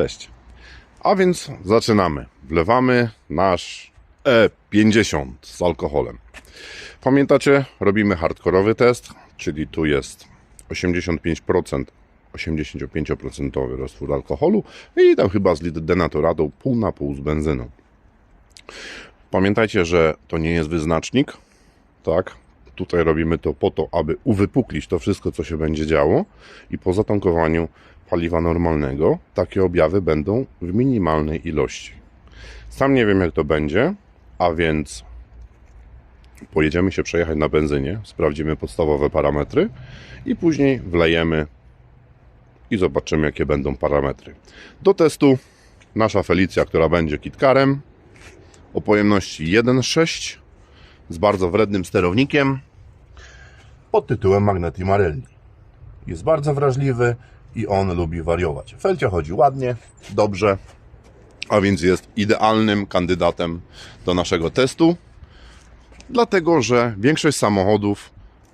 Cześć. A więc zaczynamy. Wlewamy nasz E50 z alkoholem. Pamiętacie, robimy hardkorowy test, czyli tu jest 85%, 85% roztwór alkoholu i tam chyba z litr denaturadą pół na pół z benzyną. Pamiętajcie, że to nie jest wyznacznik, tak? Tutaj robimy to po to, aby uwypuklić to wszystko, co się będzie działo i po zatankowaniu paliwa normalnego takie objawy będą w minimalnej ilości. Sam nie wiem, jak to będzie, a więc pojedziemy się przejechać na benzynie, sprawdzimy podstawowe parametry i później wlejemy i zobaczymy, jakie będą parametry. Do testu nasza Felicja, która będzie kitkarem o pojemności 1.6 z bardzo wrednym sterownikiem pod tytułem Magneti Marelli. Jest bardzo wrażliwy i on lubi wariować. Felcia chodzi ładnie, dobrze, a więc jest idealnym kandydatem do naszego testu, dlatego że większość samochodów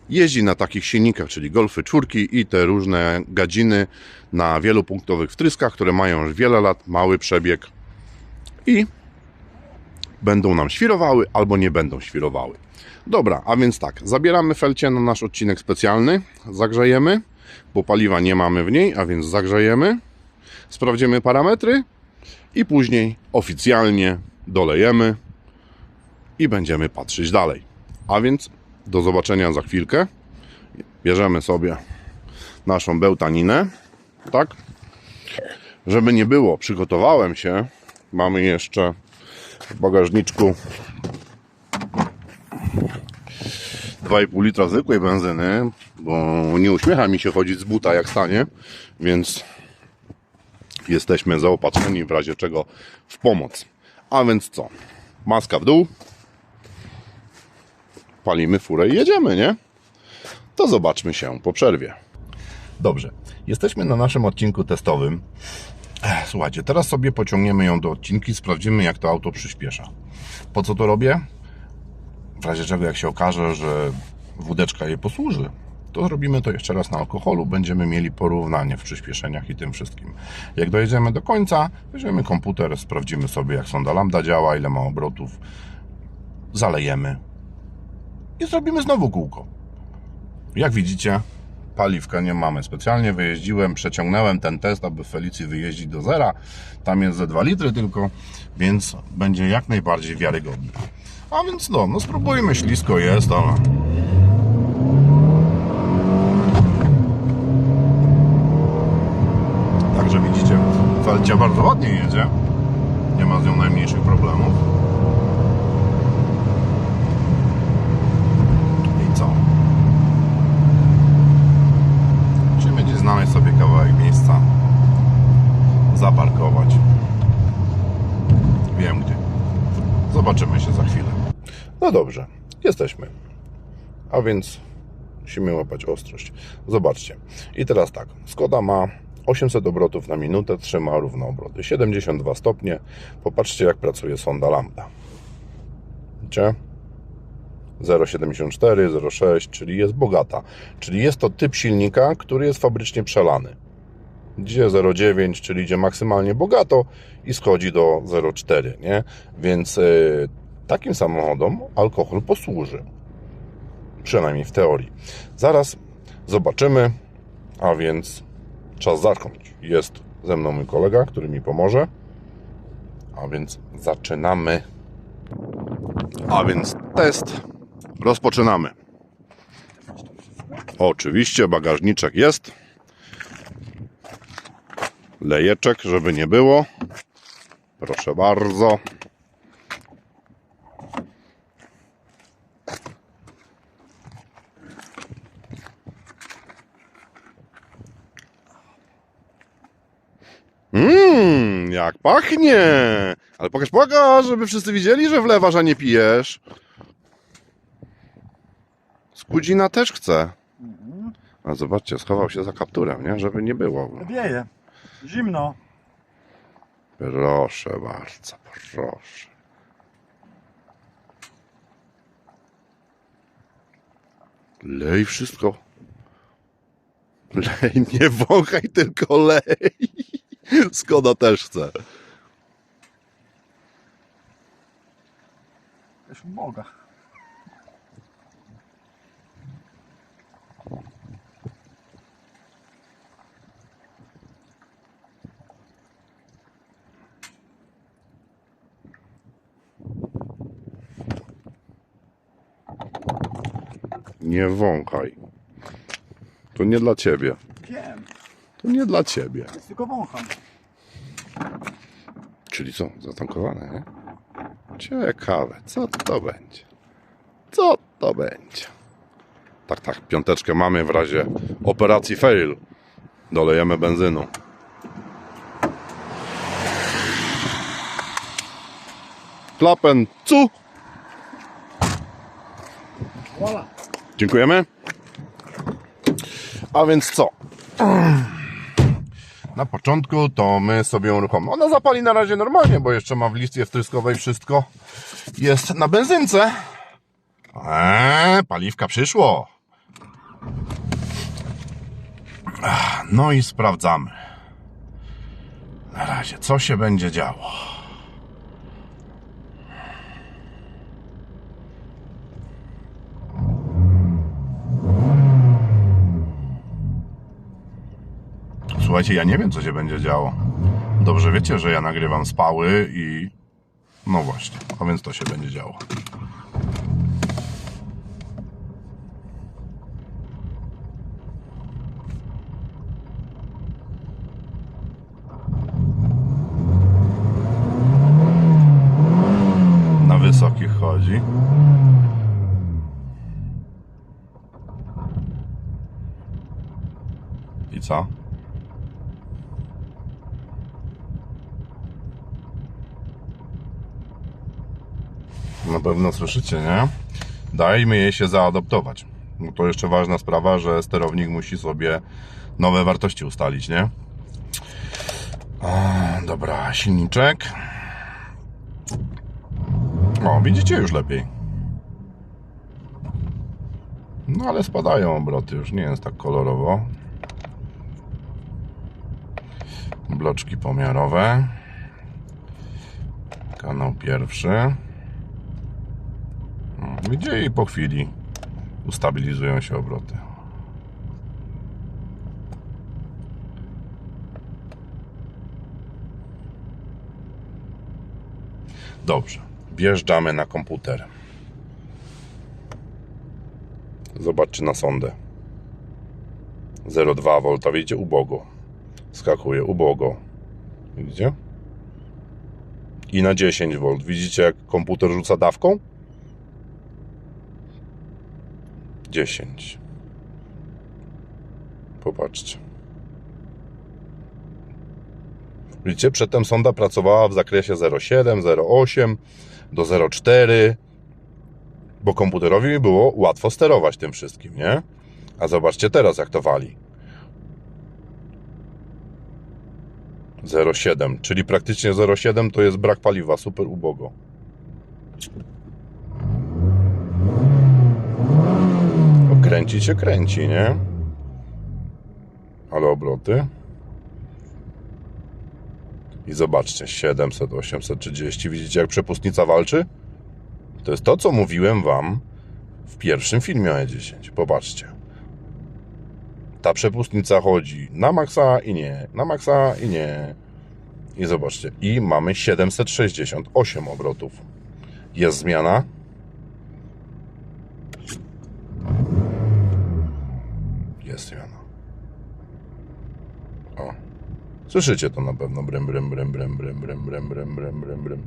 jeździ na takich silnikach, czyli Golfy czwórki i te różne gadziny na wielopunktowych wtryskach, które mają już wiele lat, mały przebieg i będą nam świrowały albo nie będą świrowały. Dobra, a więc tak, zabieramy felcie na nasz odcinek specjalny, zagrzejemy, bo paliwa nie mamy w niej, a więc zagrzejemy, sprawdzimy parametry i później oficjalnie dolejemy i będziemy patrzeć dalej. A więc do zobaczenia za chwilkę. Bierzemy sobie naszą bełtaninę, tak? Żeby nie było, przygotowałem się. Mamy jeszcze w bagażniczku 2,5 litra zwykłej benzyny, bo nie uśmiecha mi się chodzić z buta jak stanie, więc jesteśmy zaopatrzeni w razie czego w pomoc. A więc co? Maska w dół, palimy furę i jedziemy, nie? To zobaczmy się po przerwie. Dobrze, jesteśmy na naszym odcinku testowym. Słuchajcie, teraz sobie pociągniemy ją do odcinki, sprawdzimy jak to auto przyspiesza. Po co to robię? Razie czego jak się okaże, że wódeczka jej posłuży, to zrobimy to jeszcze raz na alkoholu, będziemy mieli porównanie w przyspieszeniach i tym wszystkim. Jak dojedziemy do końca, weźmiemy komputer, sprawdzimy sobie jak sonda lambda działa, ile ma obrotów, zalejemy i zrobimy znowu kółko. Jak widzicie, paliwka nie mamy. Specjalnie wyjeździłem, przeciągnąłem ten test, aby w Felicji wyjeździć do zera. Tam jest ze 2 litry tylko, więc będzie jak najbardziej wiarygodny. A więc no, no spróbujmy, ślisko jest, ale... Także widzicie, Felcia bardzo ładnie jedzie. Nie ma z nią najmniejszych problemów. I co? Musimy gdzieś znaleźć sobie kawałek miejsca, zaparkować. Wiem gdzie. Zobaczymy się za chwilę. No dobrze, jesteśmy. A więc musimy łapać ostrość. Zobaczcie. I teraz tak, Skoda ma 800 obrotów na minutę, trzyma równo obroty. 72 stopnie. Popatrzcie jak pracuje sonda lambda. Widzicie? 0,74, 0,6, czyli jest bogata. Czyli jest to typ silnika, który jest fabrycznie przelany. Gdzie 0,9, czyli idzie maksymalnie bogato i schodzi do 0,4, nie? Więc y, takim samochodom alkohol posłuży. Przynajmniej w teorii. Zaraz zobaczymy, a więc czas zacząć. Jest ze mną mój kolega, który mi pomoże. A więc zaczynamy. A więc test rozpoczynamy. Oczywiście bagażniczek jest. Lejeczek, żeby nie było. Proszę bardzo. Mmm, jak pachnie! Ale pokaż, pokaż, żeby wszyscy widzieli, że wlewasz, a nie pijesz. Skudzina też chce. A zobaczcie, schował się za kapturem, nie? Żeby nie było. Wieje. Zimno. Proszę bardzo, proszę. Lej wszystko. Lej, nie wąchaj, tylko lej. Skoda też chce. Jakaś uboga. Nie wąchaj. To nie dla ciebie. Wiem, To nie dla ciebie. jest tylko wącham. Czyli co? Zatankowane, nie? Ciekawe, co to będzie? Co to będzie? Tak, tak, piąteczkę mamy w razie operacji fail. Dolejemy benzyną. Klapen, cu! Voila. Dziękujemy. A więc co? Na początku to my sobie uruchomimy. Ona zapali na razie normalnie, bo jeszcze ma w listwie wtryskowej wszystko jest na benzynce. Eee, paliwka przyszło. No i sprawdzamy. Na razie, co się będzie działo. Słuchajcie, ja nie wiem, co się będzie działo. Dobrze wiecie, że ja nagrywam spały i... No właśnie, a więc to się będzie działo. Na wysokich chodzi. I co? Na pewno słyszycie, nie? Dajmy jej się zaadoptować. To jeszcze ważna sprawa, że sterownik musi sobie nowe wartości ustalić, nie? Dobra, silniczek. O, widzicie już lepiej. No ale spadają obroty, już nie jest tak kolorowo. Bloczki pomiarowe. Kanał pierwszy. Gdzie i po chwili ustabilizują się obroty. Dobrze, wjeżdżamy na komputer. Zobaczcie na sondę. 0,2 V, widzicie? Ubogo. Skakuje, ubogo. Widzicie? I na 10 V. Widzicie, jak komputer rzuca dawką? 10. Popatrzcie. Widzicie, przedtem sonda pracowała w zakresie 0,7, 0,8 do 0,4, bo komputerowi było łatwo sterować tym wszystkim, nie? A zobaczcie teraz, jak to wali. 0,7, czyli praktycznie 0,7 to jest brak paliwa, super ubogo. No, kręci się kręci, nie? Ale obroty. I zobaczcie, 700, 830. Widzicie, jak przepustnica walczy? To jest to, co mówiłem Wam w pierwszym filmie o E10. Popatrzcie. Ta przepustnica chodzi na maksa i nie, na maksa i nie. I zobaczcie, i mamy 768 obrotów. Jest zmiana. Jest zmiana. O. Słyszycie to na pewno. Brem, brem, brem, brem, brem, brem, brem, brem, brem, brem, brem.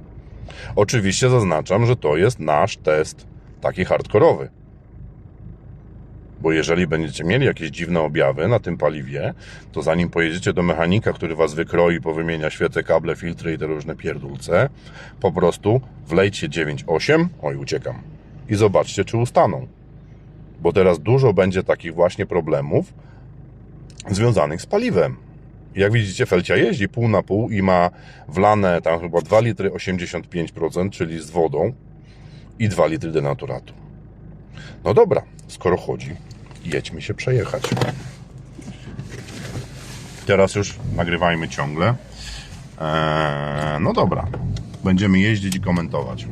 Oczywiście zaznaczam, że to jest nasz test taki hardkorowy. Bo jeżeli będziecie mieli jakieś dziwne objawy na tym paliwie, to zanim pojedziecie do mechanika, który was wykroi, powymienia świece, kable, filtry i te różne pierdulce, po prostu wlejcie 9,8, oj uciekam, i zobaczcie, czy ustaną. Bo teraz dużo będzie takich właśnie problemów związanych z paliwem. Jak widzicie, Felcia jeździ pół na pół i ma wlane tam chyba 2 litry 85%, czyli z wodą i 2 litry denaturatu. No dobra, skoro chodzi, jedźmy się przejechać. Teraz już nagrywajmy ciągle. Eee, no dobra, będziemy jeździć i komentować.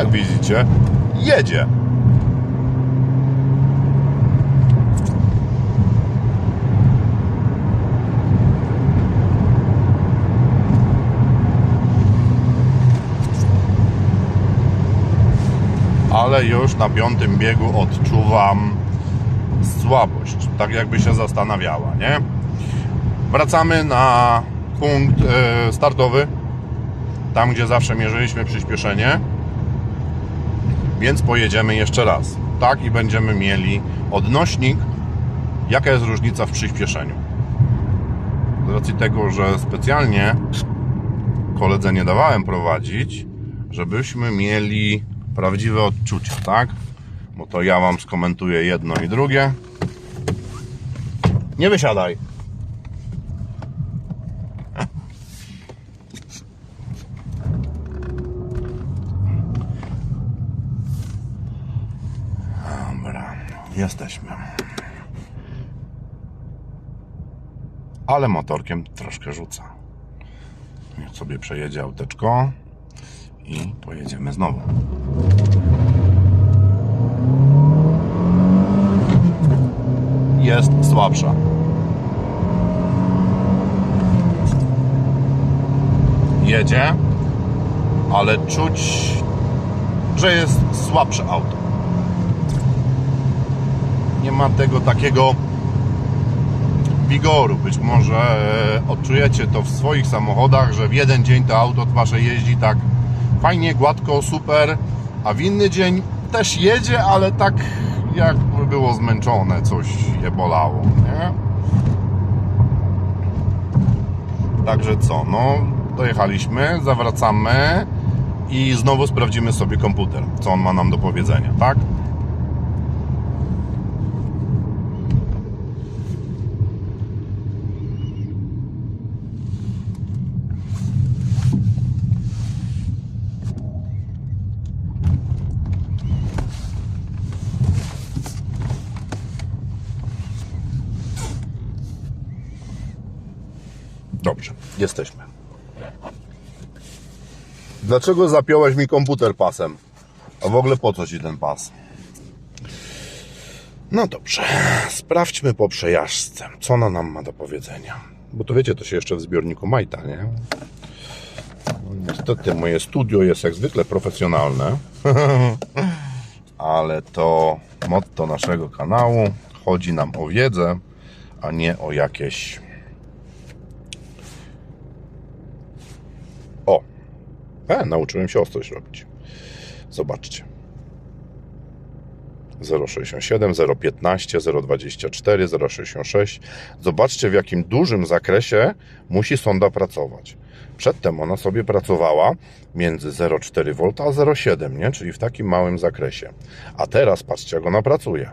Jak widzicie, jedzie. ale już na piątym biegu odczuwam słabość, tak jakby się zastanawiała, nie? Wracamy na punkt e, startowy, tam gdzie zawsze mierzyliśmy przyspieszenie, więc pojedziemy jeszcze raz, tak? I będziemy mieli odnośnik, jaka jest różnica w przyspieszeniu. Z racji tego, że specjalnie koledze nie dawałem prowadzić, żebyśmy mieli prawdziwe odczucia, tak? Bo to ja Wam skomentuję jedno i drugie. Nie wysiadaj. Dobra, jesteśmy. Ale motorkiem troszkę rzuca. Niech sobie przejedzie auteczko i pojedziemy znowu. Jest słabsza. Jedzie, ale czuć, że jest słabsze auto. Nie ma tego takiego wigoru. Być może e, odczujecie to w swoich samochodach, że w jeden dzień to auto wasze jeździ tak fajnie, gładko, super, a w inny dzień też jedzie, ale tak jakby było zmęczone, coś je bolało, nie? Także co, no dojechaliśmy, zawracamy i znowu sprawdzimy sobie komputer, co on ma nam do powiedzenia, tak? Dobrze, jesteśmy. Dlaczego zapiąłeś mi komputer pasem? A w ogóle po co ci ten pas? No dobrze, sprawdźmy po przejażdżce, co ona nam ma do powiedzenia. Bo to wiecie, to się jeszcze w zbiorniku majta, nie? No, niestety moje studio jest jak zwykle profesjonalne, ale to motto naszego kanału chodzi nam o wiedzę, a nie o jakieś O! E, nauczyłem się ostrość robić. Zobaczcie. 0,67, 0,15, 0,24, 0,66. Zobaczcie, w jakim dużym zakresie musi sonda pracować. Przedtem ona sobie pracowała między 0,4 V a 0,7, nie? czyli w takim małym zakresie. A teraz patrzcie, jak ona pracuje.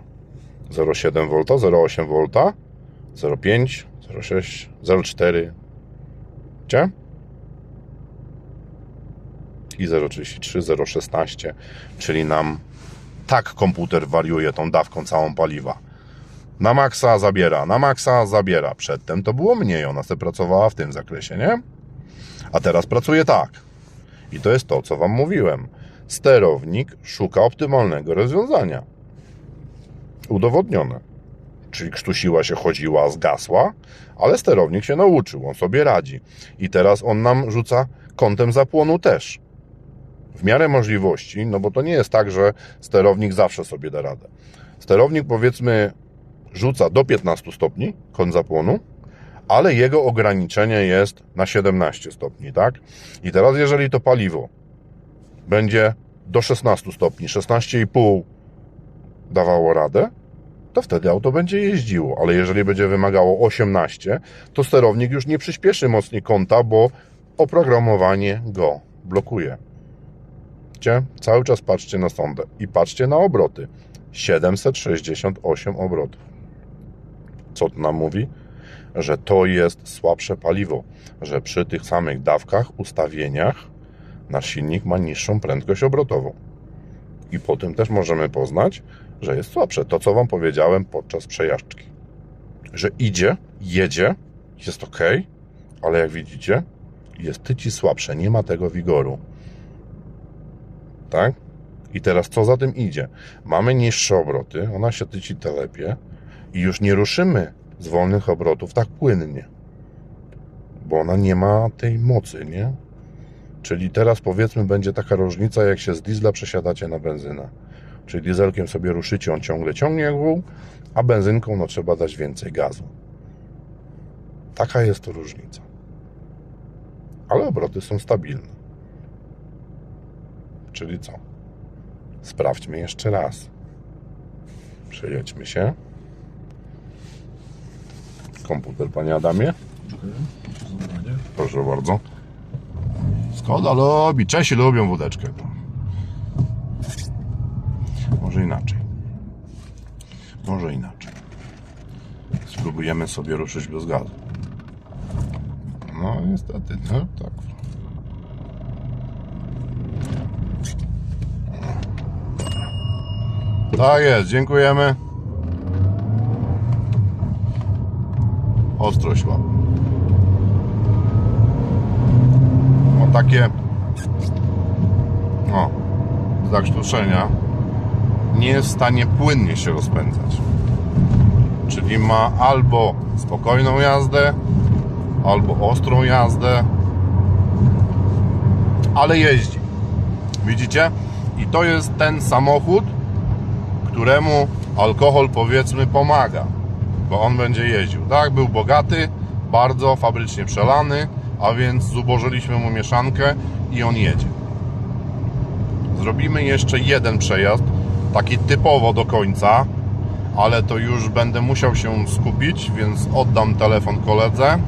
0,7 V, 0,8 V, 0,5, 0,6, 0,4. Widzicie? I 0,33, 0,16, czyli nam tak komputer wariuje tą dawką całą paliwa. Na maksa zabiera, na maksa zabiera. Przedtem to było mniej, ona sobie pracowała w tym zakresie, nie? A teraz pracuje tak. I to jest to, co Wam mówiłem. Sterownik szuka optymalnego rozwiązania. Udowodnione. Czyli krztusiła się, chodziła, zgasła, ale sterownik się nauczył, on sobie radzi. I teraz on nam rzuca kątem zapłonu też w miarę możliwości, no bo to nie jest tak, że sterownik zawsze sobie da radę. Sterownik powiedzmy rzuca do 15 stopni kąt zapłonu, ale jego ograniczenie jest na 17 stopni, tak? I teraz jeżeli to paliwo będzie do 16 stopni, 16,5 dawało radę, to wtedy auto będzie jeździło, ale jeżeli będzie wymagało 18, to sterownik już nie przyspieszy mocniej kąta, bo oprogramowanie go blokuje. Widzicie? Cały czas patrzcie na sondę i patrzcie na obroty. 768 obrotów. Co to nam mówi? Że to jest słabsze paliwo, że przy tych samych dawkach, ustawieniach nasz silnik ma niższą prędkość obrotową. I po tym też możemy poznać, że jest słabsze. To, co Wam powiedziałem podczas przejażdżki. Że idzie, jedzie, jest ok, ale jak widzicie, jest tyci słabsze, nie ma tego wigoru. Tak? I teraz co za tym idzie? Mamy niższe obroty, ona się tyci telepie i już nie ruszymy z wolnych obrotów tak płynnie, bo ona nie ma tej mocy, nie? Czyli teraz powiedzmy będzie taka różnica, jak się z diesla przesiadacie na benzynę. Czyli dieselkiem sobie ruszycie, on ciągle ciągnie jak wół, a benzynką no trzeba dać więcej gazu. Taka jest to różnica. Ale obroty są stabilne. Czyli co? Sprawdźmy jeszcze raz. Przejedźmy się. Komputer, panie Adamie. Proszę bardzo. Skoda lubi, Czesi lubią wódeczkę. Może inaczej. Może inaczej. Spróbujemy sobie ruszyć bez gazu. No niestety, no tak. Tak jest, dziękujemy. Ostrość łap. Ma takie o, zakrztuszenia nie jest w stanie płynnie się rozpędzać. Czyli ma albo spokojną jazdę, albo ostrą jazdę, ale jeździ. Widzicie? I to jest ten samochód, któremu alkohol powiedzmy pomaga, bo on będzie jeździł. Tak, był bogaty, bardzo fabrycznie przelany, a więc zubożyliśmy mu mieszankę i on jedzie. Zrobimy jeszcze jeden przejazd, taki typowo do końca, ale to już będę musiał się skupić, więc oddam telefon koledze,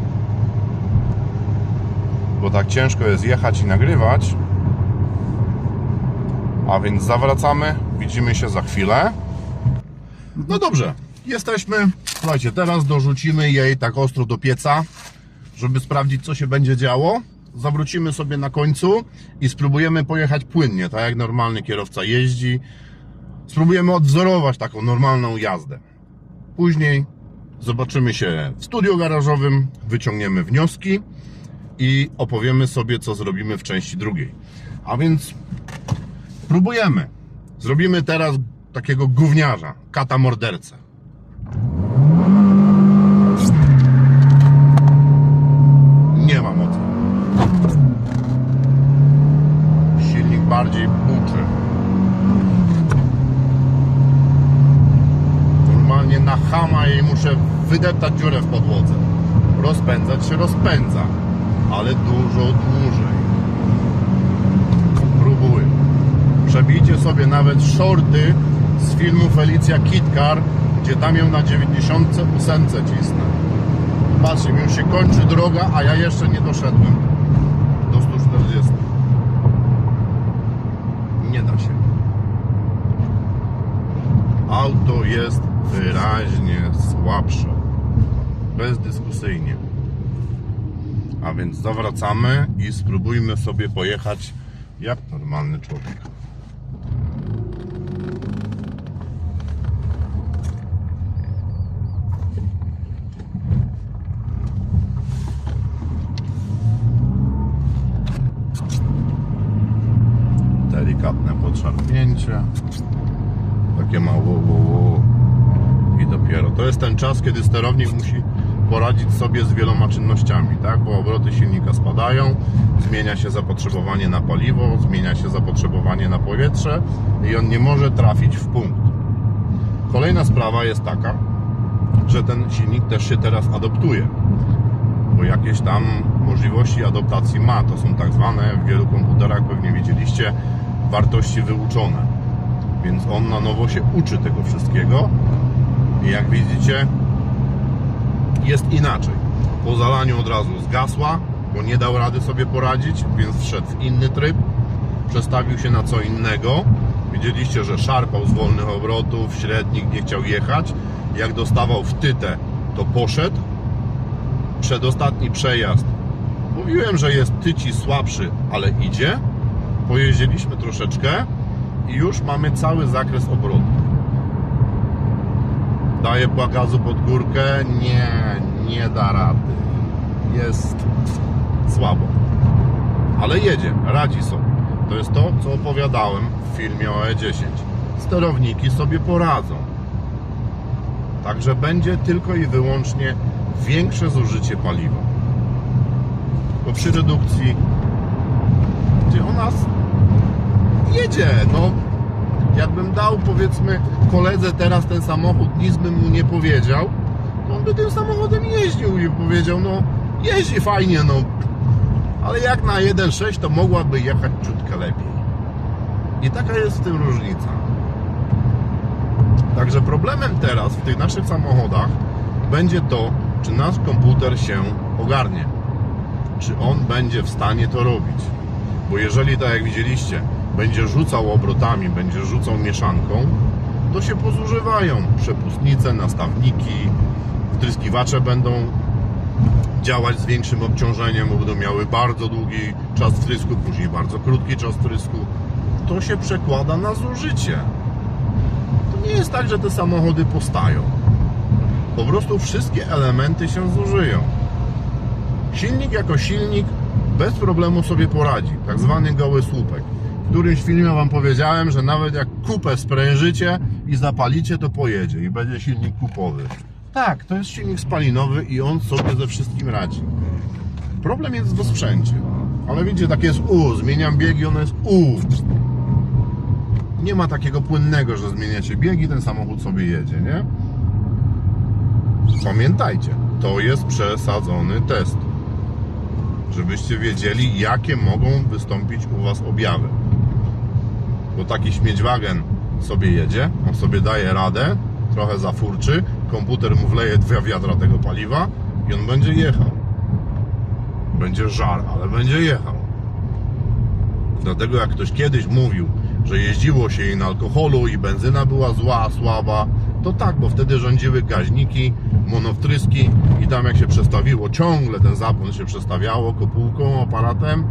bo tak ciężko jest jechać i nagrywać. A więc zawracamy, widzimy się za chwilę. No dobrze, jesteśmy. Słuchajcie, teraz dorzucimy jej tak ostro do pieca, żeby sprawdzić, co się będzie działo. Zawrócimy sobie na końcu i spróbujemy pojechać płynnie, tak jak normalny kierowca jeździ. Spróbujemy odwzorować taką normalną jazdę. Później zobaczymy się w studiu garażowym, wyciągniemy wnioski i opowiemy sobie, co zrobimy w części drugiej. A więc próbujemy. Zrobimy teraz takiego gówniarza, kata mordercę. Nie ma mocy. Silnik bardziej buczy. Normalnie na hama jej muszę wydeptać dziurę w podłodze. Rozpędzać się rozpędza, ale dużo dłużej. Przebijcie sobie nawet shorty z filmu Felicja Kitkar, gdzie tam ją na 98 cisnę. Patrzcie, już się kończy droga, a ja jeszcze nie doszedłem do 140. Nie da się. Auto jest wyraźnie słabsze. Bezdyskusyjnie. A więc zawracamy i spróbujmy sobie pojechać jak normalny człowiek. Takie ma wu, wu, wu. I dopiero. To jest ten czas, kiedy sterownik musi poradzić sobie z wieloma czynnościami, tak? Bo obroty silnika spadają, zmienia się zapotrzebowanie na paliwo, zmienia się zapotrzebowanie na powietrze i on nie może trafić w punkt. Kolejna sprawa jest taka, że ten silnik też się teraz adoptuje, bo jakieś tam możliwości adaptacji ma. To są tak zwane w wielu komputerach, pewnie widzieliście, wartości wyuczone. Więc on na nowo się uczy tego wszystkiego i jak widzicie, jest inaczej. Po zalaniu od razu zgasła, bo nie dał rady sobie poradzić, więc wszedł w inny tryb, przestawił się na co innego. Widzieliście, że szarpał z wolnych obrotów, średnik nie chciał jechać. Jak dostawał w tytę, to poszedł. Przedostatni przejazd. Mówiłem, że jest tyci słabszy, ale idzie. pojeździliśmy troszeczkę i już mamy cały zakres obrotu. Daje gazu pod górkę? Nie, nie da rady. Jest słabo. Ale jedzie, radzi sobie. To jest to, co opowiadałem w filmie o E10. Sterowniki sobie poradzą. Także będzie tylko i wyłącznie większe zużycie paliwa. Bo przy redukcji, gdzie u nas jedzie, no jakbym dał powiedzmy koledze teraz ten samochód, nic bym mu nie powiedział, to on by tym samochodem jeździł i powiedział, no jeździ fajnie, no ale jak na 1.6 to mogłaby jechać ciutkę lepiej. I taka jest w tym różnica. Także problemem teraz w tych naszych samochodach będzie to, czy nasz komputer się ogarnie. Czy on będzie w stanie to robić. Bo jeżeli, tak jak widzieliście, będzie rzucał obrotami, będzie rzucał mieszanką, to się pozużywają przepustnice, nastawniki, wtryskiwacze będą działać z większym obciążeniem, bo będą miały bardzo długi czas wtrysku, później bardzo krótki czas wtrysku. To się przekłada na zużycie. To nie jest tak, że te samochody postają. Po prostu wszystkie elementy się zużyją. Silnik jako silnik bez problemu sobie poradzi. Tak zwany goły słupek. Którymś filmie Wam powiedziałem, że nawet jak kupę sprężycie i zapalicie, to pojedzie i będzie silnik kupowy. Tak, to jest silnik spalinowy i on sobie ze wszystkim radzi. Problem jest w sprzęcie. Ale widzicie, tak jest U, zmieniam biegi, ono jest U. Nie ma takiego płynnego, że zmieniacie biegi, ten samochód sobie jedzie, nie? Pamiętajcie, to jest przesadzony test. Żebyście wiedzieli, jakie mogą wystąpić u Was objawy. Bo taki śmiedźwagen sobie jedzie, on sobie daje radę, trochę zafurczy, komputer mu wleje dwa wiadra tego paliwa i on będzie jechał. Będzie żar, ale będzie jechał. Dlatego jak ktoś kiedyś mówił, że jeździło się jej na alkoholu i benzyna była zła, słaba, to tak, bo wtedy rządziły gaźniki, monowtryski i tam jak się przestawiło, ciągle ten zapłon się przestawiało kopułką, aparatem,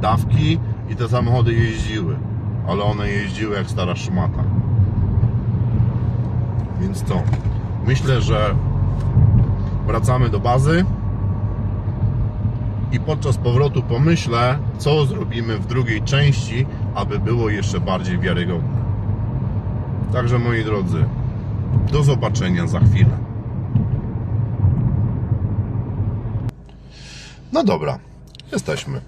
dawki i te samochody jeździły. Ale one jeździły jak stara szmata. Więc co? Myślę, że wracamy do bazy i podczas powrotu pomyślę, co zrobimy w drugiej części, aby było jeszcze bardziej wiarygodne. Także moi drodzy, do zobaczenia za chwilę. No dobra, jesteśmy.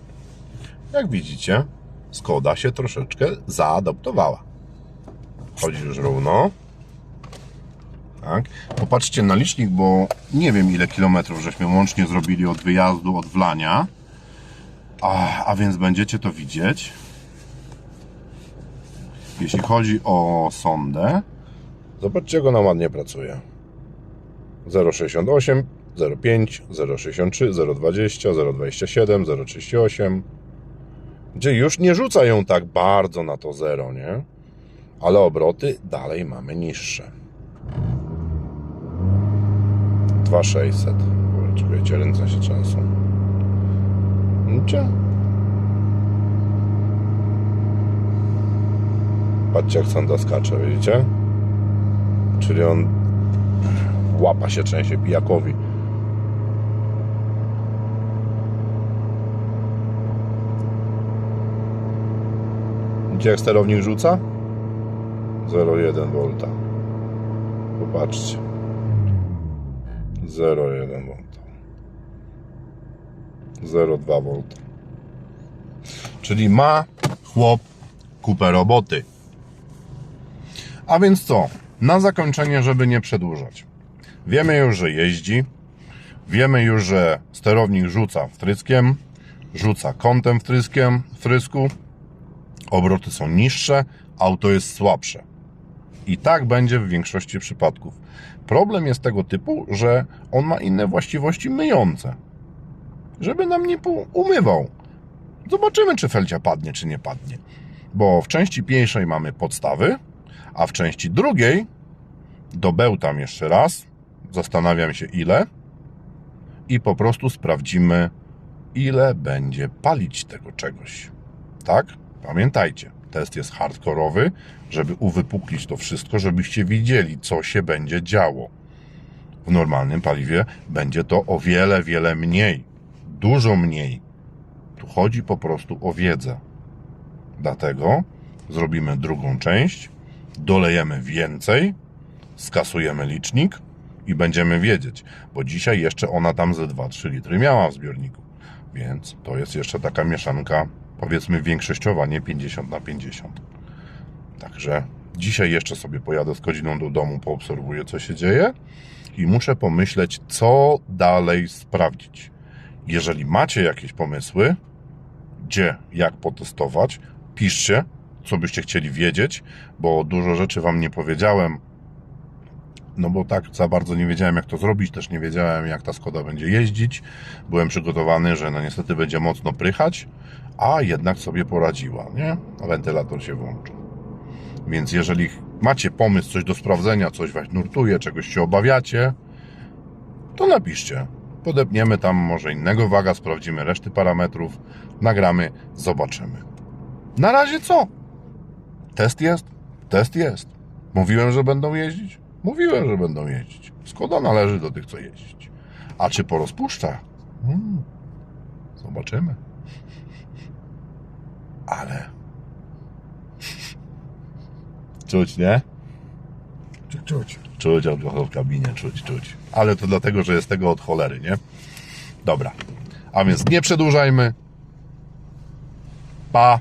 Jak widzicie, Skoda się troszeczkę zaadaptowała. Chodzi już równo. Tak. Popatrzcie na licznik, bo nie wiem ile kilometrów żeśmy łącznie zrobili od wyjazdu, od wlania. A, a więc będziecie to widzieć. Jeśli chodzi o sondę, zobaczcie jak ona ładnie pracuje. 0,68, 0,5, 0,63, 0,20, 0,27, 0,38 gdzie już nie rzuca ją tak bardzo na to zero, nie? Ale obroty dalej mamy niższe. 2600. Czekajcie, ręce się trzęsą. Widzicie? Patrzcie jak sonda skacze, widzicie? Czyli on łapa się trzęsie pijakowi. Widzicie jak sterownik rzuca? 0,1 V. Popatrzcie. 0,1 V. 0,2 V. Czyli ma chłop kupę roboty. A więc co? Na zakończenie, żeby nie przedłużać. Wiemy już, że jeździ. Wiemy już, że sterownik rzuca wtryskiem, rzuca kątem wtryskiem, wtrysku obroty są niższe, auto jest słabsze. I tak będzie w większości przypadków. Problem jest tego typu, że on ma inne właściwości myjące. Żeby nam nie umywał. Zobaczymy, czy felcia padnie, czy nie padnie. Bo w części pierwszej mamy podstawy, a w części drugiej dobełtam jeszcze raz. Zastanawiam się ile. I po prostu sprawdzimy, ile będzie palić tego czegoś. Tak? Pamiętajcie, test jest hardkorowy, żeby uwypuklić to wszystko, żebyście widzieli, co się będzie działo. W normalnym paliwie będzie to o wiele, wiele mniej. Dużo mniej. Tu chodzi po prostu o wiedzę. Dlatego zrobimy drugą część, dolejemy więcej, skasujemy licznik i będziemy wiedzieć, bo dzisiaj jeszcze ona tam ze 2-3 litry miała w zbiorniku. Więc to jest jeszcze taka mieszanka, powiedzmy większościowa, nie 50 na 50. Także dzisiaj jeszcze sobie pojadę z godziną do domu, poobserwuję, co się dzieje i muszę pomyśleć, co dalej sprawdzić. Jeżeli macie jakieś pomysły, gdzie, jak potestować, piszcie, co byście chcieli wiedzieć, bo dużo rzeczy Wam nie powiedziałem, no bo tak za bardzo nie wiedziałem, jak to zrobić, też nie wiedziałem, jak ta Skoda będzie jeździć. Byłem przygotowany, że no niestety będzie mocno prychać, a jednak sobie poradziła, nie? Wentylator się włączył. Więc jeżeli macie pomysł, coś do sprawdzenia, coś Was nurtuje, czegoś się obawiacie, to napiszcie. Podepniemy tam może innego waga, sprawdzimy reszty parametrów, nagramy, zobaczymy. Na razie co? Test jest? Test jest. Mówiłem, że będą jeździć? Mówiłem, że będą jeździć. Skoda należy do tych, co jeździć. A czy porozpuszcza? Hmm. Zobaczymy. Ale... Czuć, nie? Czuć, czuć. Czuć alkohol w kabinie, czuć, czuć. Ale to dlatego, że jest tego od cholery, nie? Dobra. A więc nie przedłużajmy. Pa.